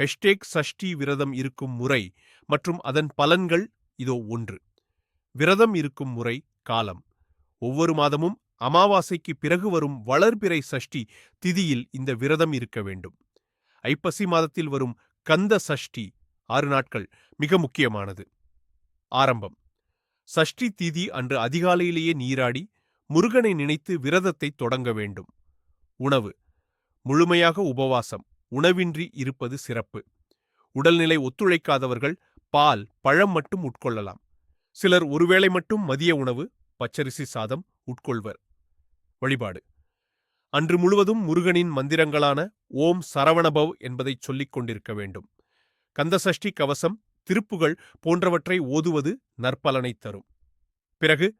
ஹெஷ்டேக் சஷ்டி விரதம் இருக்கும் முறை மற்றும் அதன் பலன்கள் இதோ ஒன்று. விரதம் இருக்கும் முறை காலம். ஒவ்வொரு மாதமும் அமாவாசைக்கு பிறகு வரும் வளர்பிறை சஷ்டி திதியில் இந்த விரதம் இருக்க வேண்டும். ஐப்பசி மாதத்தில் வரும் கந்த சஷ்டி ஆறு நாட்கள் மிக முக்கியமானது. ஆரம்பம். சஷ்டி திதி அன்று அதிகாலையிலேயே நீராடி முருகனை நினைத்து விரதத்தை தொடங்க வேண்டும். உணவு. முழுமையாக உபவாசம். உணவின்றி இருப்பது சிறப்பு. உடல்நிலை ஒத்துழைக்காதவர்கள் பால் பழம் மட்டும் உட்கொள்ளலாம். சிலர் ஒருவேளை மட்டும் மதிய உணவு பச்சரிசி சாதம் உட்கொள்வர். வழிபாடு. அன்று முழுவதும் முருகனின் மந்திரங்களான ஓம் சரவணபவ் என்பதைச் சொல்லிக் கொண்டிருக்க வேண்டும். கந்தசஷ்டி கவசம் திருப்புகள் போன்றவற்றை ஓதுவது நற்பலனை தரும். பிறகு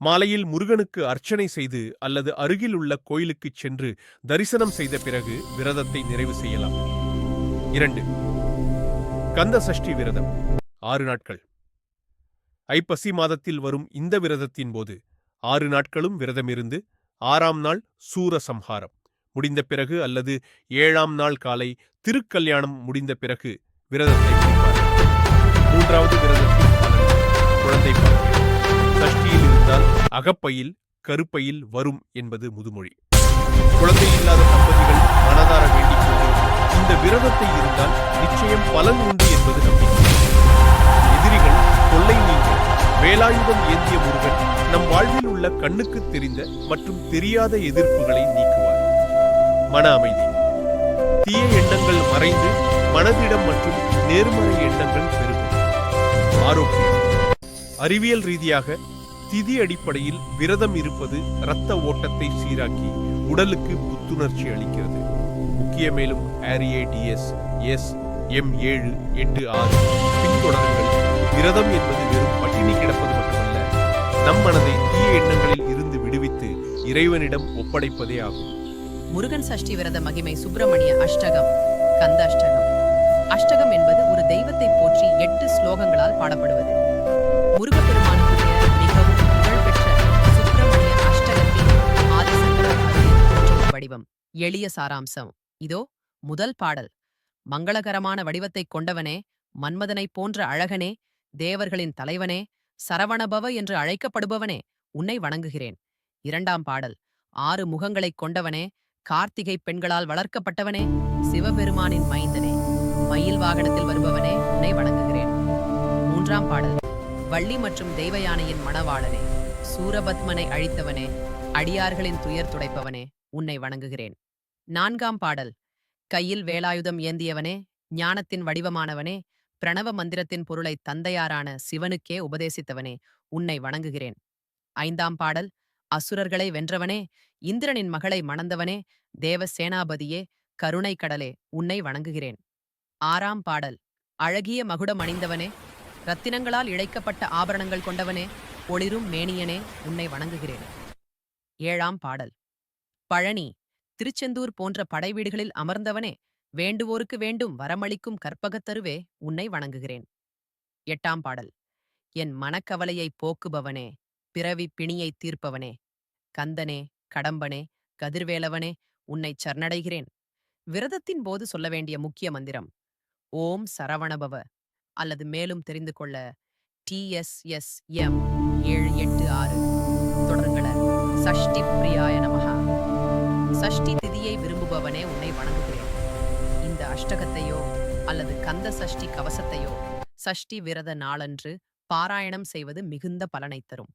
மாலையில் முருகனுக்கு அர்ச்சனை செய்து அல்லது அருகில் உள்ள கோயிலுக்குச் சென்று தரிசனம் செய்த பிறகு விரதத்தை நிறைவு செய்யலாம். இரண்டு கந்த சஷ்டி விரதம். ஆறு நாட்கள். ஐப்பசி மாதத்தில் வரும் இந்த விரதத்தின் போது ஆறு நாட்களும் விரதமிருந்து ஆறாம் நாள் சூர சம்ஹாரம் முடிந்த பிறகு அல்லது ஏழாம் நாள் காலை திருக்கல்யாணம் முடிந்த பிறகு விரதத்தை அகப்பையில் கருப்பையில் வரும் என்பது முதுமொழி. குழந்தை இல்லாத தம்பதிகள் மனதார வேண்டிக் இந்த விரதத்தை இருந்தால் நிச்சயம் பலன் உண்டு என்பது நம்பிக்கை. எதிரிகள் கொள்ளை நீங்க வேலாயுதம் ஏந்திய முருகன் நம் வாழ்வில் உள்ள கண்ணுக்கு தெரிந்த மற்றும் தெரியாத எதிர்ப்புகளை நீக்குவார். மன அமைதி. தீய எண்ணங்கள் மறைந்து மனதிடம் மற்றும் நேர்மறை எண்ணங்கள் பெருகும். ஆரோக்கியம். அறிவியல் ரீதியாக திதி அடிப்படையில் விரதம் இருப்பது இரத்த ஓட்டத்தை சீராக்கி உடலுக்கு புத்துணர்ச்சி அளிக்கிறது. முக்கிய மேலும் ஆரியேடிஎஸ் எஸ் எம் ஏழு எட்டு ஆறு பின்தொடருங்கள். விரதம் என்பது வெறும் பட்டினி கிடப்பது மட்டுமல்ல நம் மனதை தீய எண்ணங்களில் இருந்து விடுவித்து இறைவனிடம் ஒப்படைப்பதே ஆகும். முருகன் சஷ்டி விரத மகிமை சுப்பிரமணிய அஷ்டகம் கந்த அஷ்டகம். அஷ்டகம் என்பது ஒரு தெய்வத்தை போற்றி எட்டு ஸ்லோகங்களால் பாடப்படுவது. எளிய சாராம்சம். இதோ முதல் பாடல். மங்களகரமான வடிவத்தைக் கொண்டவனே மன்மதனைப் போன்ற அழகனே தேவர்களின் தலைவனே சரவணபவ என்று அழைக்கப்படுபவனே உன்னை வணங்குகிறேன். இரண்டாம் பாடல். ஆறு முகங்களைக் கொண்டவனே கார்த்திகை பெண்களால் வளர்க்கப்பட்டவனே சிவபெருமானின் மைந்தனே மயில் வாகனத்தில் வருபவனே உன்னை வணங்குகிறேன். மூன்றாம் பாடல். வள்ளி மற்றும் தெய்வயானையின் மணவாளனே சூரபத்மனை அழித்தவனே அடியார்களின் துயர் துடைப்பவனே உன்னை வணங்குகிறேன். நான்காம் பாடல். கையில் வேலாயுதம் ஏந்தியவனே ஞானத்தின் வடிவமானவனே பிரணவ மந்திரத்தின் பொருளை தந்தையாரான சிவனுக்கே உபதேசித்தவனே உன்னை வணங்குகிறேன். ஐந்தாம் பாடல். அசுரர்களை வென்றவனே இந்திரனின் மகளை மணந்தவனே தேவ சேனாபதியே கருணை கடலே உன்னை வணங்குகிறேன். ஆறாம் பாடல். அழகிய மகுடம் அணிந்தவனே ரத்தினங்களால் இழைக்கப்பட்ட ஆபரணங்கள் கொண்டவனே ஒளிரும் மேனியனே உன்னை வணங்குகிறேன். ஏழாம் பாடல். பழனி திருச்செந்தூர் போன்ற படைவீடுகளில் அமர்ந்தவனே வேண்டுவோருக்கு வேண்டும் வரமளிக்கும் கற்பகத்தருவே உன்னை வணங்குகிறேன். எட்டாம் பாடல். என் மனக்கவலையைப் போக்குபவனே பிறவி பிணியைத் தீர்ப்பவனே கந்தனே கடம்பனே கதிர்வேலவனே உன்னைச் சரணடைகிறேன். விரதத்தின் போது சொல்ல வேண்டிய முக்கிய மந்திரம். ஓம் சரவணபவ அல்லது மேலும் தெரிந்து கொள்ள டிஎஸ்எஸ் எம். ஏழு எட்டு ஆறு. தொடர்கள சஷ்டி பிரியாய நமகா சஷ்டி திதியை விரும்புபவனே உன்னை வணங்குகிறேன். இந்த அஷ்டகத்தையோ அல்லது கந்த சஷ்டி கவசத்தையோ சஷ்டி விரத நாளன்று பாராயணம் செய்வது மிகுந்த பலனைத் தரும்.